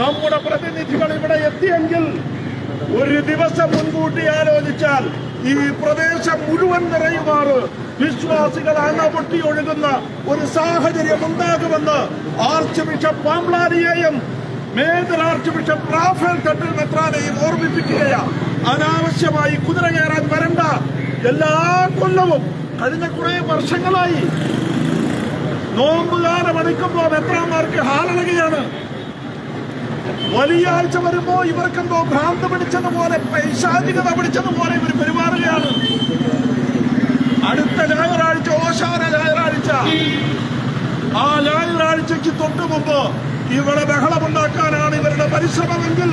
നമ്മുടെ പ്രതിനിധികൾ ഇവിടെ എത്തിയെങ്കിൽ ഒരു ദിവസം മുൻകൂട്ടി ആലോചിച്ചാൽ ഈ പ്രദേശം മുഴുവൻ നിറയുമാറ്. വിശ്വാസികൾ അണപൊട്ടി ഒഴുകുന്ന ഒരു സാഹചര്യം ഉണ്ടാകുമെന്ന് ആർച്ച് ബിഷപ്പ് പാംപ്ലാനിയെയും major archbishop Rafale Thattil മെത്രാനെയും ഓർമ്മിപ്പിക്കുകയാണ്. അനാവശ്യമായി കുതിര കയറാൻ വരണ്ട. എല്ലാ കൊല്ലവും കഴിഞ്ഞ കുറെ വർഷങ്ങളായി നോമ്പുകാലം അടിക്കുമ്പോൾ മെത്രാന്മാർക്ക് ഹാലളകയാണ് വലിയ ആഴ്ച വരുമ്പോ ഇവർക്കെന്തോ ഭ്രാന്ത് പിടിച്ചതുപോലെ പൈശാചികത പിടിച്ചതുപോലെ ഇവർ പെരുമാറുകയാണ്. അടുത്ത ഞായറാഴ്ച ഓശാന ഞായറാഴ്ച. ആ ഞായറാഴ്ചയ്ക്ക് തൊട്ടു മുമ്പ് ഇവിടെ ബഹളമുണ്ടാക്കാനാണ് ഇവരുടെ പരിശ്രമമെങ്കിൽ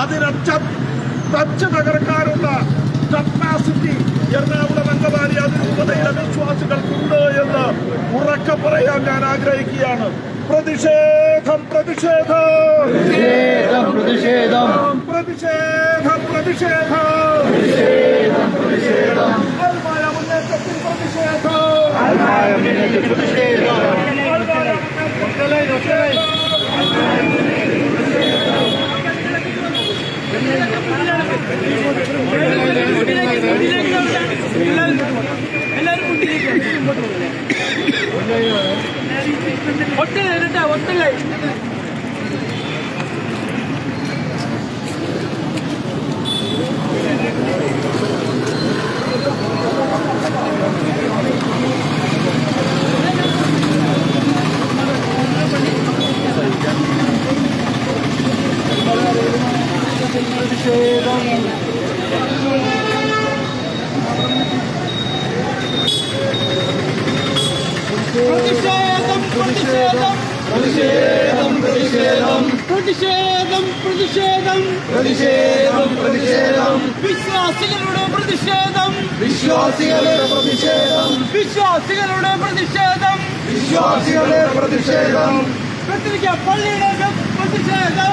അതിനച്ച തച്ച് തകർക്കാനുള്ള കപ്പാസിറ്റി എറണാകുളം അങ്കമാലി അതിരൂപതയിലെ വിശ്വാസികൾക്കുണ്ട് എന്ന് ഉറക്കെ പറയാൻ ഞാൻ ആഗ്രഹിക്കുകയാണ്. പ്രതിഷേധം പ്രതിഷേധം. പ്രതിഷേധം പ്രതിഷേധം. പ്രതിഷേധം പ്രതിഷേധം. ആത്മായ മുന്നേറ്റത്തിൽ പ്രതിഷേധം. ആത്മായ മുന്നേറ്റത്തിൽ പ്രതിഷേധം. ആത്മായ മുന്നേറ്റത്തിൽ എല്ലാരും മുട്ടിലേക്ക് ഒട്ടില്ല എന്നിട്ടാ ഒട്ടില്ല Thank you. പ്രതിഷേധം പ്രതിഷേധം. പ്രതിഷേധം പ്രതിഷേധം. പ്രതിഷേധം പ്രതിഷേധം. വിശ്വാസികളുടെ പ്രതിഷേധം. വിശ്വാസികളുടെ പ്രതിഷേധം. വിശ്വാസികളുടെ പ്രതിഷേധം. വിശ്വാസികളുടെ പ്രതിഷേധം. പള്ളിയുടെ പ്രതിഷേധം.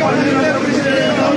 പള്ളിയുടെ പ്രതിഷേധം.